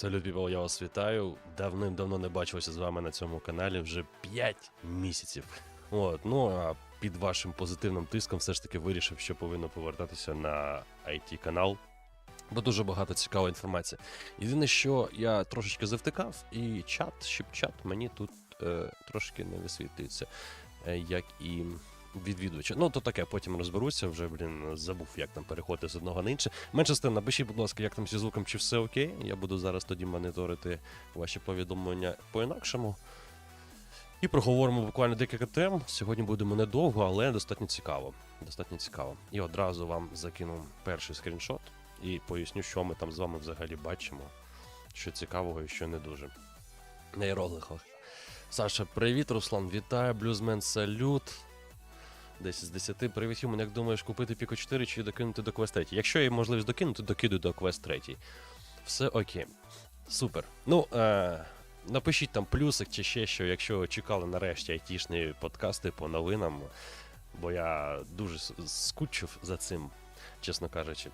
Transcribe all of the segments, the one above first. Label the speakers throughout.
Speaker 1: Салют, people, я вас вітаю. Давним-давно не бачилося з вами на цьому каналі вже 5 місяців. От, ну а під вашим позитивним тиском все ж таки вирішив, що повинно повертатися на IT канал. Бо дуже багато цікавої інформації. Єдине, що я трошечки завтикав, і чат, щепчат мені тут е, трошки не висвітлюється, е, як і відвідувача. Ну, то таке, потім розберуся, вже, блін, забув, як там переходити з одного на інше. Менше з тим, напишіть, будь ласка, як там зі звуком, чи все окей. Я буду зараз тоді моніторити ваші повідомлення по-інакшому. І проговоримо буквально декілька тем. Сьогодні будемо недовго, але достатньо цікаво. Достатньо цікаво. І одразу вам закину перший скріншот і поясню, що ми там з вами взагалі бачимо. Що цікавого і що не дуже. На. Саша, привіт, Руслан, вітаю, блюзмен, салют. 10 з 10. Привіт, Human, як думаєш, купити Pico 4 чи докинути до Quest 3? Якщо є можливість докинути, докидую до Quest 3. Все окей. Супер. Ну, е, напишіть там плюсик чи ще що, якщо чекали нарешті айтішні подкасти по новинам, бо я дуже скучив за цим, чесно кажучи.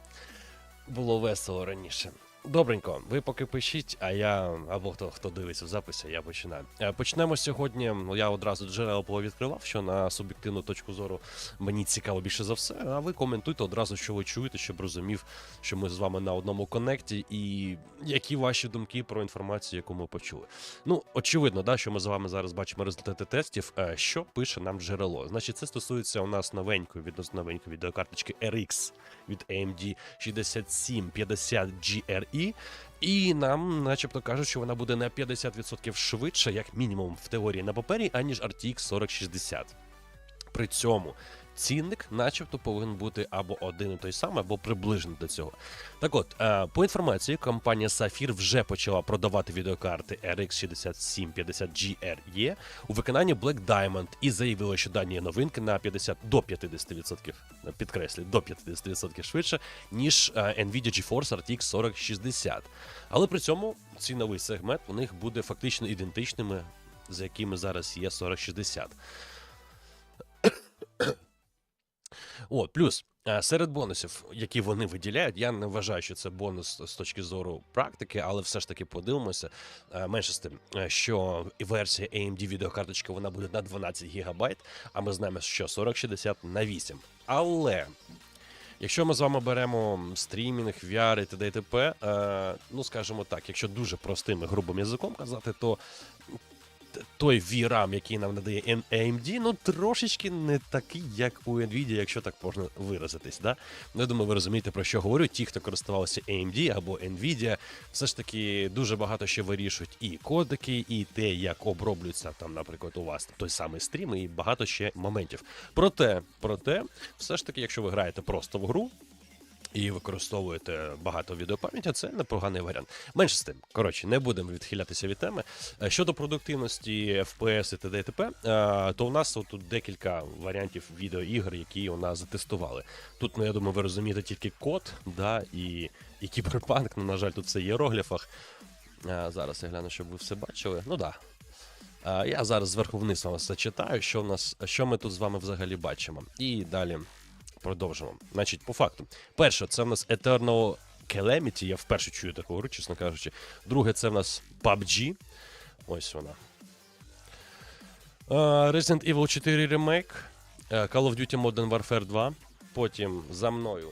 Speaker 1: Було весело раніше. Добренько, ви поки пишіть, а я або хто хто дивиться в записі, я починаю. Е, Почнемо сьогодні. ну, Я одразу джерела повідкривав, що на суб'єктивну точку зору мені цікаво більше за все. А ви коментуйте одразу, що ви чуєте, щоб розумів, що ми з вами на одному коннекті, і які ваші думки про інформацію, яку ми почули. Ну, очевидно, да, що ми з вами зараз бачимо результати тестів. Е, Що пише нам джерело? Значить, це стосується у нас новенької, відносно новенької відеокарточки RX від AMD 6750 GRE. І нам, начебто, кажуть, що вона буде на 50% швидше, як мінімум в теорії на папері, аніж RTX 4060. При цьому цінник, начебто, повинен бути або один і той самий, або приближно до цього. Так от, е, по інформації, компанія Sapphire вже почала продавати відеокарти RX 6750 GRE у виконанні Black Diamond і заявила, що дані новинки на 50 до 50%, е, підкреслюю, до 50% швидше, ніж е, Nvidia GeForce RTX 4060. Але при цьому ціновий сегмент у них буде фактично ідентичними, з якими зараз є 4060. От, плюс. е, Серед бонусів, які вони виділяють, я не вважаю, що це бонус з точки зору практики, але все ж таки подивимося. Е, Менше з тим, е, що версія AMD відеокарточки вона буде на 12 ГБ, а ми знаємо, що 4060 на 8. Але Якщо ми з вами беремо стрімінг, VR і т.д. і т.п., ну скажімо так, якщо дуже простим і грубим язиком казати, то той VRAM, який нам надає AMD, ну трошечки не такий, як у Nvidia, якщо так можна виразитись. Да? Ну, я думаю, ви розумієте, про що говорю. Ті, хто користувався AMD або Nvidia, все ж таки дуже багато ще вирішують і кодики, і те, як оброблюється там, наприклад, у вас той самий стрім, і багато ще моментів. Проте, проте, все ж таки, якщо ви граєте просто в гру, і використовуєте багато відеопам'яті, це непоганий варіант. Менше з тим, коротше, не будемо відхилятися від теми. Е, Щодо продуктивності FPS і т.д. і т.п., е, то у нас тут декілька варіантів відеоігр, які у нас затестували. Тут, ну я думаю, ви розумієте тільки код, да, і, і кіберпанк, ну, на жаль, тут все в іерогліфах. Е, Зараз я гляну, щоб ви все бачили. Ну так. Да. Я зараз зверху вниз вам зачитаю, що в нас, що ми тут з вами взагалі бачимо. І далі продовжимо. Значить, по факту. Перше, це в нас Eternal Calamity. Я вперше чую таку гру, чесно кажучи. Друге, це в нас PUBG. Ось вона. Е, Resident Evil 4 Remake. е, Call of Duty Modern Warfare 2. Потім за мною.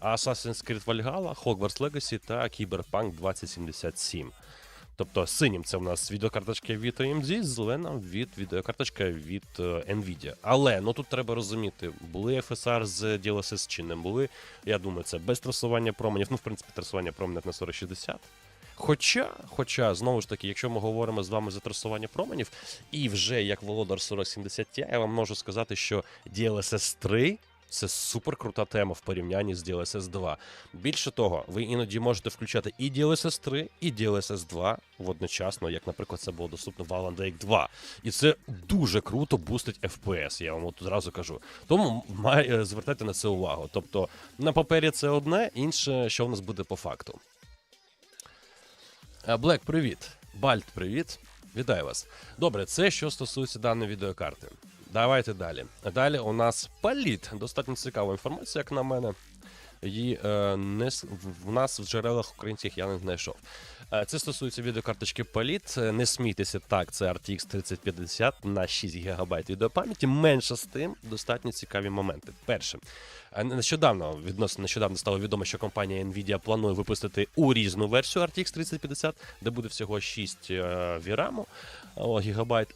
Speaker 1: Assassin's Creed Valhalla, Hogwarts Legacy та Cyberpunk 2077. Тобто синім це в нас відеокарточка від AMD, зеленим від відеокарточка від е, Nvidia. Але ну тут треба розуміти, були FSR з DLSS чи не були. Я думаю, це без трасування променів. Ну, в принципі, трасування променів на 4060. Хоча, хоча, знову ж таки, якщо ми говоримо з вами за трасування променів, і вже як володар 4070 Ti, я вам можу сказати, що DLSS 3 це супер крута тема в порівнянні з DLSS 2. Більше того, ви іноді можете включати і DLSS 3, і DLSS 2 водночасно, як, наприклад, це було доступно в Alan Wake 2. І це дуже круто бустить FPS, я вам от одразу кажу. Тому має е, звертайте на це увагу. Тобто на папері це одне, інше, що в нас буде по факту. Е, Блек, привіт. Бальт, привіт. Вітаю вас. Добре, це що стосується даної відеокарти. Давайте далі. Далі у нас паліт. Достатньо цікава інформація, як на мене. і е, не в- нас в джерелах українських я не знайшов. Е, Це стосується відеокарточки Polit. Е, Не смійтеся, так, це RTX 3050 на 6 ГБ відеопам'яті. Менше з тим, достатньо цікаві моменти. Перше, е, нещодавно, відносно нещодавно стало відомо, що компанія Nvidia планує випустити урізну версію RTX 3050, де буде всього 6 е, о, гігабайт.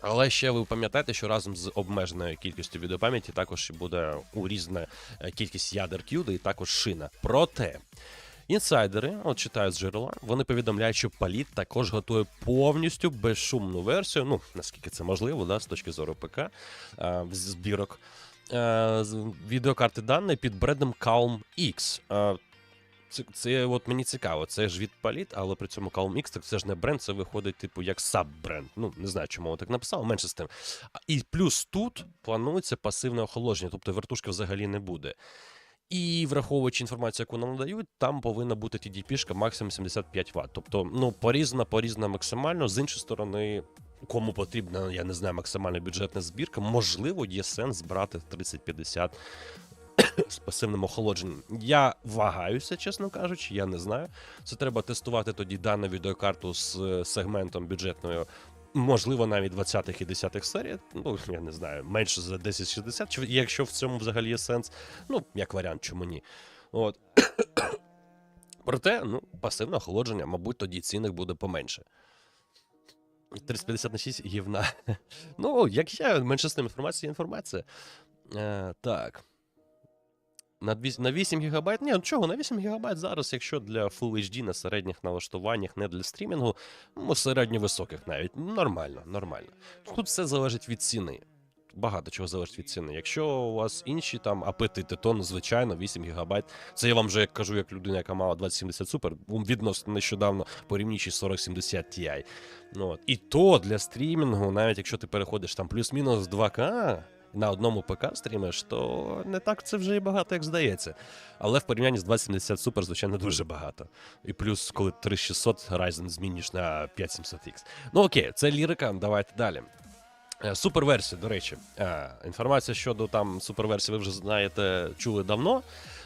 Speaker 1: Але ще ви пам'ятаєте, що разом з обмеженою кількістю відеопам'яті також буде урізана е, кількість ядер CUDA і також шина. Проте інсайдери, от читаю з джерела, вони повідомляють, що Паліт також готує повністю безшумну версію. Ну наскільки це можливо, да, з точки зору ПК е, збірок. е, Відеокарти даної під брендом Calm X. Е, Це, це от мені цікаво, це ж від Паліт, але при цьому Calm X, так це ж не бренд, це виходить, типу, як саб-бренд. Ну, не знаю, чому так написав, менше з тим. І плюс тут планується пасивне охолодження, тобто вертушки взагалі не буде. І враховуючи інформацію, яку нам надають, там повинна бути TDP-шка максимум 75 Вт. Тобто, ну, порізна, порізна максимально. З іншої сторони, кому потрібна, я не знаю, максимальна бюджетна збірка, можливо, є сенс брати 3050 з пасивним охолодженням. Я вагаюся, чесно кажучи, я не знаю. Це треба тестувати тоді дану відеокарту з е, сегментом бюджетною. Можливо, навіть 20-х і 10-х серій, ну я не знаю, менше за 1060, чи якщо в цьому взагалі є сенс, ну, як варіант, чому ні. От. Проте, ну, пасивне охолодження, мабуть, тоді цінник буде поменше. 350 на 6 гівна. Ну, як я, менше з тим інформація, інформація. Е, так. На, дві- на 8 ГБ? Ні, ну чого, на 8 ГБ зараз, якщо для Full HD на середніх налаштуваннях, не для стрімінгу, ну, середньо-високих навіть. Нормально, нормально. Тут все залежить від ціни. Багато чого залежить від ціни. Якщо у вас інші там апетити, то ну, звичайно 8 ГБ. Це я вам вже як кажу, як людина, яка мала 2070 Super, відносно нещодавно порівнюючи 4070 Ti. Ну, от. І то для стрімінгу, навіть якщо ти переходиш там плюс-мінус 2К, на одному ПК стрімиш, то не так це вже і багато, як здається. Але в порівнянні з 2070 Super, звичайно, дуже багато. І плюс, коли 3600 Ryzen змінюєш на 5700X. Ну окей, це лірика, давайте далі. Е, Суперверсія, до речі, Е, інформація щодо там суперверсії, ви вже знаєте, чули давно.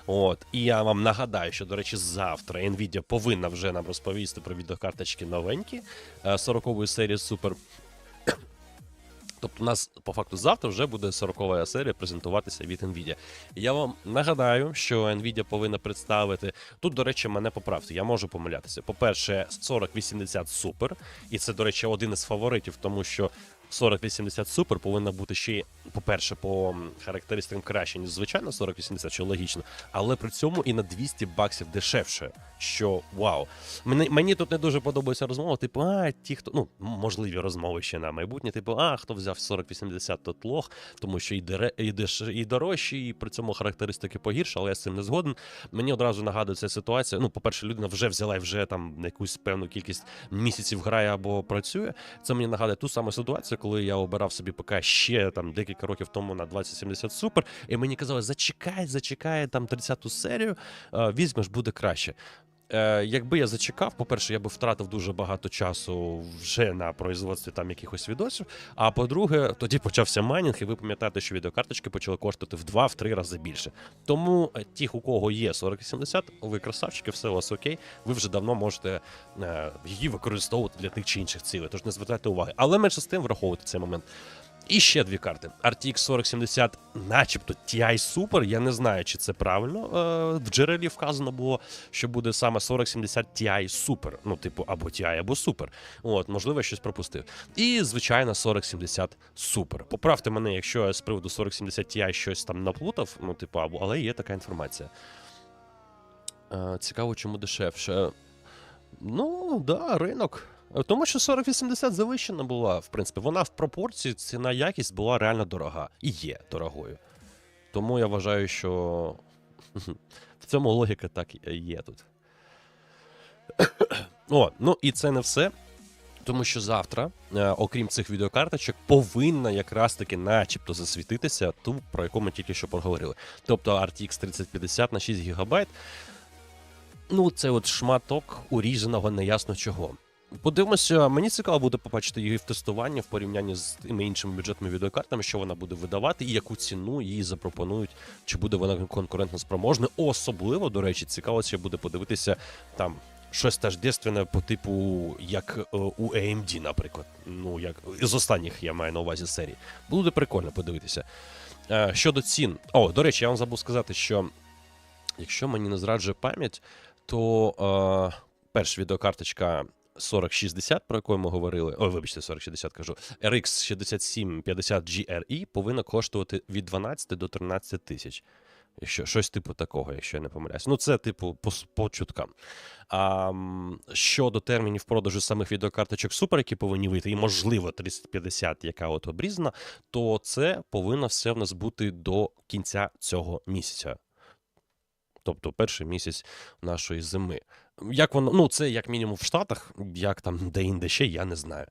Speaker 1: От, і я вам нагадаю, що, до речі, завтра Nvidia повинна вже нам розповісти про відеокарточки новенькі е, 40-ї серії Super. Тобто, у нас по факту завтра вже буде 40-ва серія презентуватися від Nvidia. Я вам нагадаю, що Nvidia повинна представити. Тут, до речі, мене поправте, я можу помилятися. По-перше, 4080 Super, і це, до речі, один із фаворитів, тому що 4080 Super повинна бути ще, по-перше, по характеристикам краще, ніж звичайно 4080, що логічно, але при цьому і на 200 баксів дешевше. Що вау. Мені, мені тут не дуже подобається розмова. Типу, а ті, хто ну можливі розмови ще на майбутнє. Типу, а хто взяв 4080, тот лох, тому що і, дере, і, деш, і дорожчі, і при цьому характеристики погірше, але я з цим не згоден. Мені одразу нагадує ця ситуація. Ну, по-перше, людина вже взяла і вже там якусь певну кількість місяців грає або працює. Це мені нагадує ту саму ситуацію, коли я обирав собі ПК ще там декілька років тому на 2070 Super, і мені казали, зачекай, зачекай там 30-ту серію, візьмеш, буде краще. Е, якби я зачекав, по-перше, я би втратив дуже багато часу вже на производстві там якихось відосів. А по-друге, тоді почався майнінг, і ви пам'ятаєте, що відеокарточки почали коштувати в 2-3 рази більше. Тому е, ті, у кого є 4080, ви красавчики, все у вас окей. Ви вже давно можете е, її використовувати для тих чи інших цілей. Тож не звертайте уваги. Але менше з тим враховувати цей момент. І ще дві карти. RTX 4070, начебто TI Super. Я не знаю, чи це правильно. Е, в джерелі вказано було, що буде саме 4070 Ti Super. Ну, типу, або TI, або Super. От, можливо, я щось пропустив. І, звичайно, 4070 Super. Поправте мене, якщо я з приводу 4070 Ti щось там наплутав, ну, типу, або, але є така інформація. Е, цікаво, чому дешевше. Ну, да, ринок. Тому що 4080 завищена була, в принципі, вона в пропорції ціна якість була реально дорога і є дорогою. Тому я вважаю, що в цьому логіка так є тут. О, ну і це не все. Тому що завтра, е, окрім цих відеокарточок, повинна якраз таки начебто засвітитися ту, про яку ми тільки що поговорили. Тобто RTX 3050 на 6 ГБ. Ну, це от шматок урізаного неясно чого. Подивимося, мені цікаво буде побачити її в тестуванні в порівнянні з тими іншими бюджетними відеокартами, що вона буде видавати, і яку ціну їй запропонують, чи буде вона конкурентно спроможна. Особливо, до речі, цікаво ще буде подивитися там. Щось тождественне по типу, як е, у AMD, наприклад. Ну, як з останніх я маю на увазі серії. Буде прикольно подивитися. Е, щодо цін. О, до речі, я вам забув сказати, що якщо мені не зраджує пам'ять, то е, перша відеокарточка 4060, про яку ми говорили, ой, вибачте, 4060 кажу, RX 6750 GRE повинна коштувати від 12 до 13 тисяч. Якщо щось типу такого, якщо я не помиляюсь. Ну, це типу по, по чуткам. А щодо термінів продажу самих відеокарточок Super, які повинні вийти, і можливо 3050, яка от обрізана, то це повинно все в нас бути до кінця цього місяця. Тобто перший місяць нашої зими. Як воно, ну це як мінімум в Штатах, як там де-інде ще, я не знаю.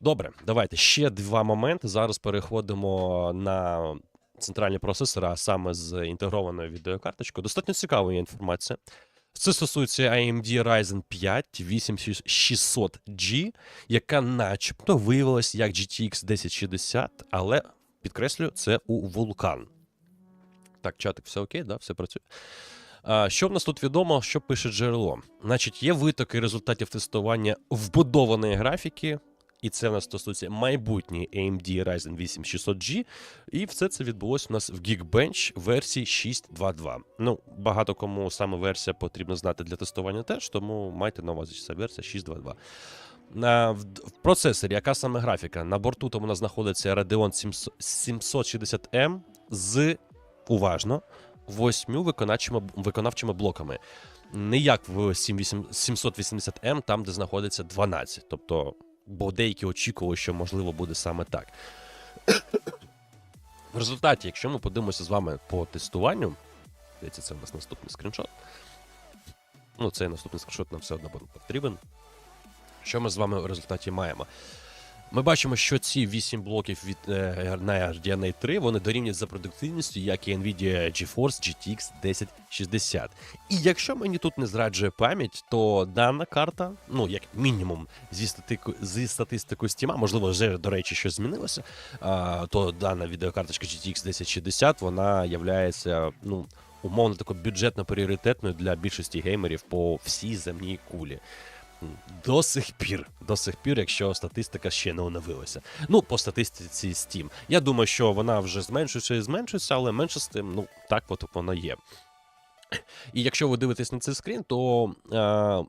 Speaker 1: Добре, давайте ще два моменти. Зараз переходимо на центральні процесори, а саме з інтегрованою відеокарточкою. Достатньо цікава є інформація. Це стосується AMD Ryzen 5 8600G, яка начебто виявилась як GTX 1060, але підкреслюю, це у Vulkan. Так, чатик, все окей, да, все працює. А, Що в нас тут відомо, що пише джерело? Значить, є витоки результатів тестування вбудованої графіки, і це в нас стосується майбутньої AMD Ryzen 8600G, і все це відбулося у нас в Geekbench версії 6.2.2. Ну, багато кому саме версія потрібно знати для тестування теж, тому майте на увазі, що це версія 6.2.2. В, в процесорі, яка саме графіка? На борту там у нас знаходиться Radeon 760M з уважно восьмю виконавчими, виконавчими блоками. Не як в 780M, там, де знаходиться 12. Тобто, бо деякі очікували, що можливо буде саме так. В результаті, якщо ми подивимося з вами по тестуванню, здається, це у нас наступний скріншот. Ну, цей наступний скріншот нам все одно потрібен. Що ми з вами в результаті маємо? Ми бачимо, що ці 8 блоків від е, на RDNA 3 вони дорівнюють за продуктивністю, як і Nvidia GeForce GTX 1060. І якщо мені тут не зраджує пам'ять, то дана карта, ну як мінімум, зі статику зі статистикою Steam, можливо, вже до речі, щось змінилося. То дана відеокарточка GTX 1060 вона являється, ну. Умовно тако бюджетно пріоритетною для більшості геймерів по всій земній кулі. До сих пір, до сих пір, якщо статистика ще не оновилася. Ну, по статистиці Steam. Я думаю, що вона вже зменшується і зменшується, але менше з тим, ну, так от вона є. І якщо ви дивитесь на цей скрін, то е,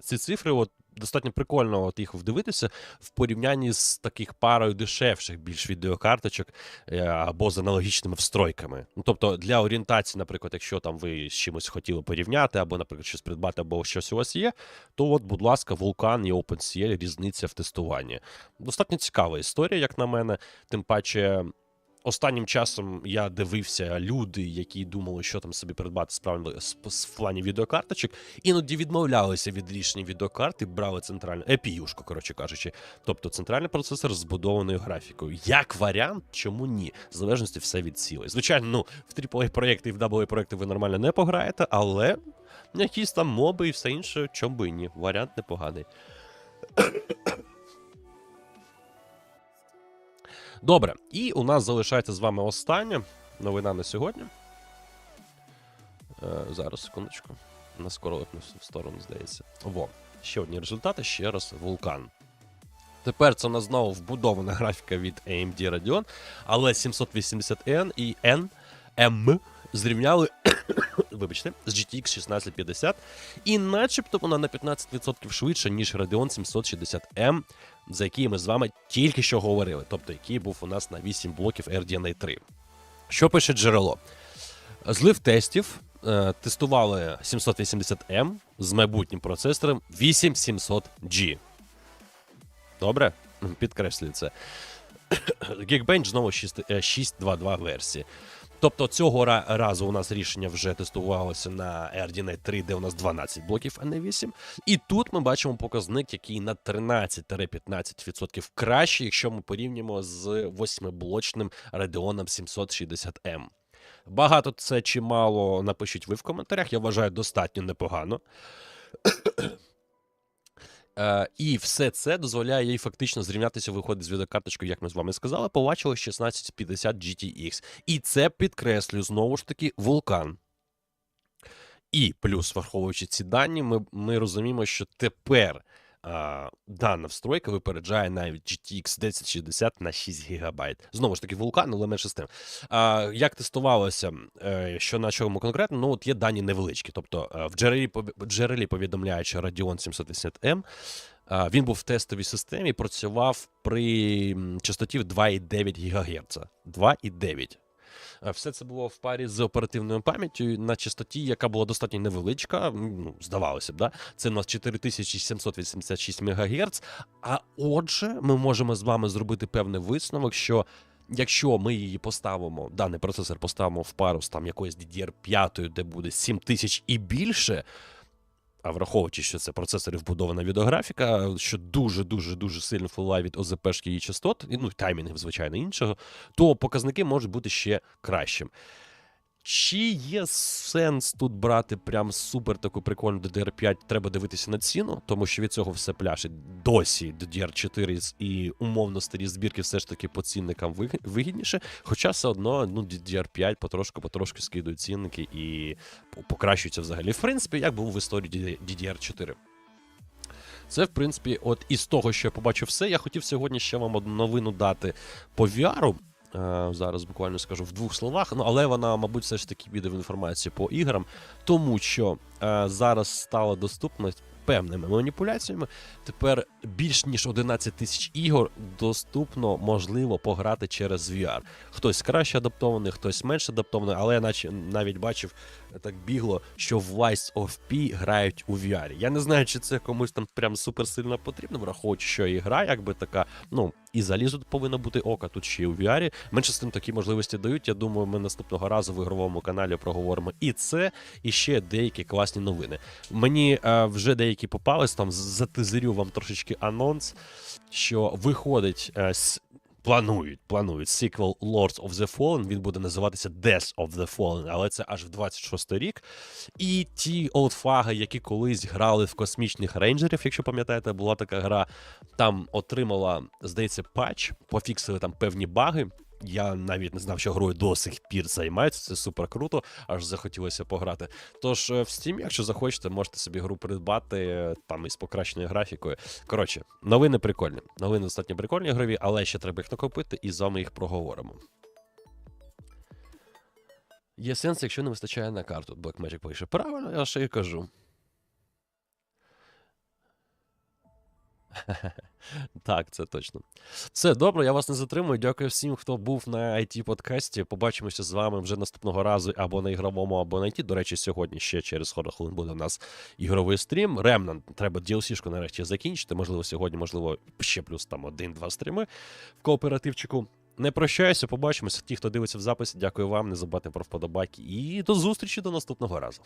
Speaker 1: ці цифри от, достатньо прикольно от їх вдивитися в порівнянні з таких парою дешевших більш відеокарточок е, або з аналогічними встройками. Ну, тобто для орієнтації, наприклад, якщо там ви з чимось хотіли порівняти, або, наприклад, щось придбати, або щось у вас є, то от, будь ласка, Vulkan і OpenCL різниця в тестуванні. Достатньо цікава історія, як на мене. Тим паче, останнім часом я дивився люди, які думали, що там собі придбати в плані відеокарточок, іноді відмовлялися від рішення відеокарти, брали центральну EPU-шку, коротше кажучи. Тобто центральний процесор з збудованою графікою. Як варіант, чому ні? В залежності все від цілей. Звичайно, ну в AAA проєкти і в AA проєкти ви нормально не пограєте, але якісь там моби і все інше, чому би і ні. Варіант непоганий. Добре, і у нас залишається з вами остання новина на сьогодні. Е, зараз, секундочку. На скоро в сторону, здається. Во, ще одні результати, ще раз вулкан. Тепер це у нас знову вбудована графіка від AMD Radeon, але 780N і N M зрівняли вибачте, з GTX 1650, і начебто вона на 15% швидша, ніж Radeon 760M, за який ми з вами тільки що говорили, тобто який був у нас на 8 блоків RDNA 3. Що пише джерело? Злив тестів е, тестували 780M з майбутнім процесором 8700G. Добре? Підкреслюю це. Geekbench знову 6 е, 6.2.2 версії. Тобто цього разу у нас рішення вже тестувалося на RDNA 3, де у нас 12 блоків, а не 8. І тут ми бачимо показник, який на 13-15% краще, якщо ми порівнюємо з 8-блочним Radeon 760M. Багато це чи мало, напишіть ви в коментарях. Я вважаю достатньо непогано. Е, і все це дозволяє їй фактично зрівнятися виходить з відеокарточкою, як ми з вами сказали, побачили 1650 GTX. І це підкреслю знову ж таки вулкан. І плюс, враховуючи ці дані, ми, ми розуміємо, що тепер дана встройка випереджає навіть GTX 1060 на 6 ГБ. Знову ж таки, вулкан, але менше з тим. А, як тестувалося, е, що на чому конкретно, ну от є дані невеличкі. Тобто е, в джерелі, джерелі повідомляють, що Radeon 780M він був в тестовій системі, працював при частоті в 2,9 ГГц. 2,9. Е, Все це було в парі з оперативною пам'яттю на частоті, яка була достатньо невеличка. Ну, здавалося б, да? Це у нас 4786 МГц. А отже, ми можемо з вами зробити певний висновок, що. Якщо ми її поставимо, даний процесор поставимо в пару з там якоюсь DDR5, де буде 7000 і більше, а враховуючи, що це процесори вбудована відеографіка, що дуже дуже дуже сильно впливає від ОЗПшки і частот, і ну таймінгів, звичайно, іншого, то показники можуть бути ще кращим. Чи є сенс тут брати прям супер таку прикольну DDR5? Треба дивитися на ціну, тому що від цього все пляшить. Досі DDR4 і умовно старі збірки все ж таки по цінникам вигідніше. Хоча все одно ну, DDR5 потрошку-потрошку скидують цінники і покращуються взагалі. В принципі, як був в історії DDR4. Це, в принципі, от із того, що я побачив все, я хотів сьогодні ще вам одну новину дати по VR. Е, Зараз буквально скажу в двох словах, ну але вона, мабуть, все ж таки піде в інформацію по іграм, тому що е, зараз стала доступна певними маніпуляціями. Тепер більш ніж 11 тисяч ігор доступно можливо пограти через VR. Хтось краще адаптований, хтось менш адаптований, але я наче навіть бачив е, так бігло, що в Lies of P грають у VR. Я не знаю, чи це комусь там прям супер сильно потрібно, враховуючи, що і гра, якби така, ну і залізо повинно бути ока, тут ще й у VR. Менше з тим такі можливості дають. Я думаю, ми наступного разу в ігровому каналі проговоримо і це, і ще деякі класні новини. Мені е, вже деякі попались, там затизерю вам трошечки анонс, що виходить. Е, Планують, планують сиквел Lords of the Fallen, він буде називатися Death of the Fallen, але це аж в 26 рік. І ті олдфаги, які колись грали в космічних рейнджерів, якщо пам'ятаєте, була така гра, там отримала, здається, патч, пофіксили там певні баги. Я навіть не знав, що грою до сих пір займаються. Це супер круто, аж захотілося пограти. Тож е, в Steam, якщо захочете, можете собі гру придбати е, там із покращеною графікою. Коротше, новини прикольні. Новини достатньо прикольні ігрові, але ще треба їх накопити, і з вами їх проговоримо. Є сенс, якщо не вистачає на карту. Blackmagic пише. Правильно, я ще й кажу. Так, це точно. Все добре, я вас не затримую. Дякую всім, хто був на it подкасті. Побачимося з вами вже наступного разу або на ігровому, або на IT. До речі, сьогодні ще через 40 хвилин буде у нас ігровий стрім. Ремнант, треба DLC-шку нарешті закінчити. Можливо, сьогодні, можливо, ще плюс там один-два стріми в кооперативчику. Не прощаюся, побачимося. Ті, хто дивиться в записі, дякую вам. Не забудьте про вподобайки. І до зустрічі до наступного разу.